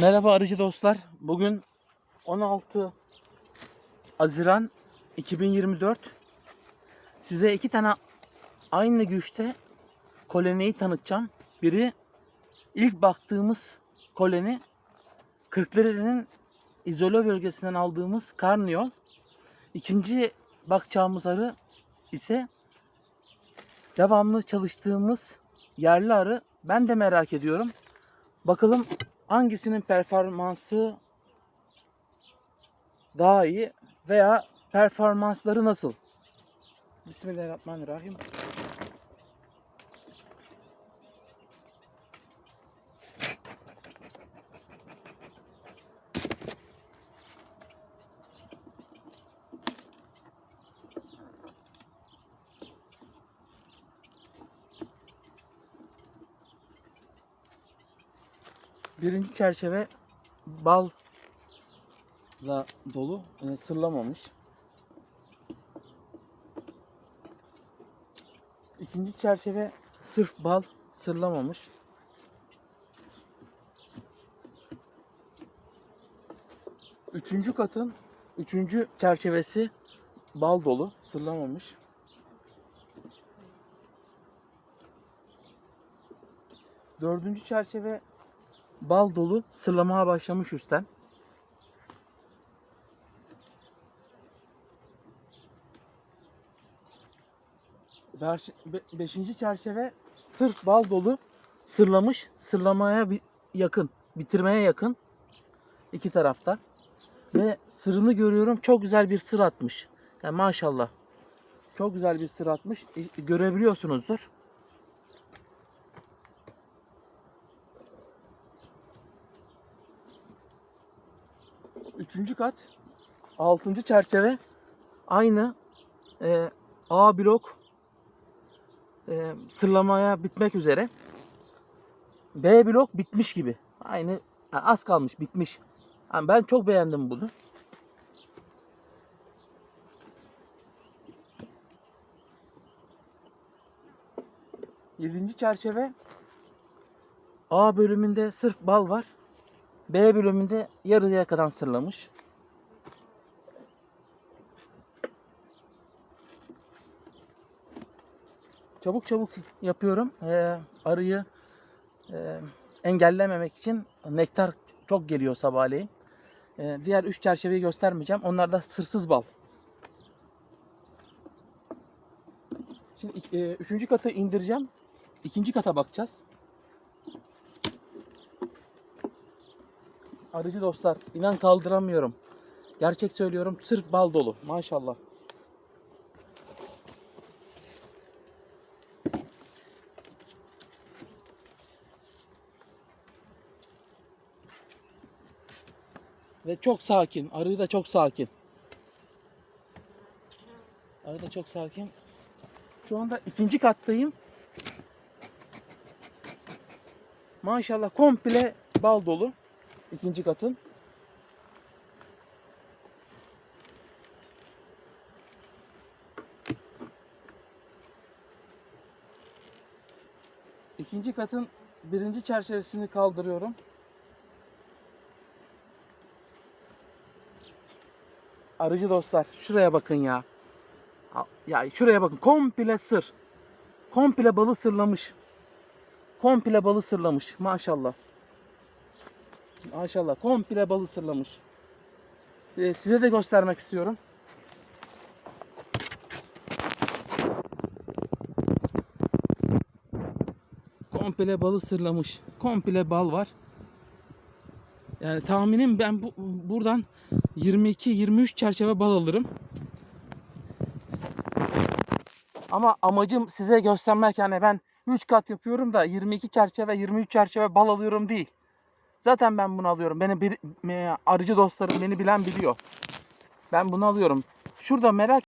Merhaba arıcı dostlar. Bugün 16 Haziran 2024. Size iki tane aynı güçte koloniyi tanıtacağım. Biri ilk baktığımız koloni Kırklareli'nin izole bölgesinden aldığımız karniyol. İkinci bakacağımız arı ise devamlı çalıştığımız yerli arı. Ben de merak ediyorum. Bakalım hangisinin performansı daha iyi veya performansları nasıl? Bismillahirrahmanirrahim. Birinci çerçeve balla dolu, e, sırlamamış. İkinci çerçeve sırf bal, sırlamamış. Üçüncü katın üçüncü çerçevesi bal dolu, sırlamamış. Dördüncü çerçeve bal dolu sırlamaya başlamış üstten. Beş- be- beşinci çerçeve sırf bal dolu sırlamış sırlamaya yakın bitirmeye yakın iki tarafta. Ve sırını görüyorum çok güzel bir sır atmış. Yani maşallah. Çok güzel bir sır atmış. Görebiliyorsunuzdur Üçüncü kat, altıncı çerçeve aynı e, A blok e, sırlamaya bitmek üzere. B blok bitmiş gibi. Aynı yani az kalmış, bitmiş. Yani ben çok beğendim bunu. Yedinci çerçeve A bölümünde sırf bal var. B bölümünde yarıya kadar sırlamış. Çabuk çabuk yapıyorum. Ee, arıyı e, engellememek için nektar çok geliyor sabahleyin. Ee, diğer üç çerçeveyi göstermeyeceğim. Onlar da sırsız bal. Şimdi e, üçüncü katı indireceğim. İkinci kata bakacağız. Arıcı dostlar inan kaldıramıyorum. Gerçek söylüyorum sırf bal dolu maşallah. Ve çok sakin. Arı da çok sakin. Arı da çok sakin. Şu anda ikinci kattayım. Maşallah komple bal dolu. İkinci katın. İkinci katın birinci çerçevesini kaldırıyorum. Arıcı dostlar şuraya bakın ya. Ya şuraya bakın komple sır. Komple balı sırlamış. Komple balı sırlamış maşallah. Maşallah komple balı sırlamış. Ee, size de göstermek istiyorum. Komple balı sırlamış. Komple bal var. Yani tahminim ben bu, buradan 22-23 çerçeve bal alırım. Ama amacım size göstermek yani ben 3 kat yapıyorum da 22 çerçeve 23 çerçeve bal alıyorum değil. Zaten ben bunu alıyorum. Beni bir, arıcı dostlarım beni bilen biliyor. Ben bunu alıyorum. Şurada merak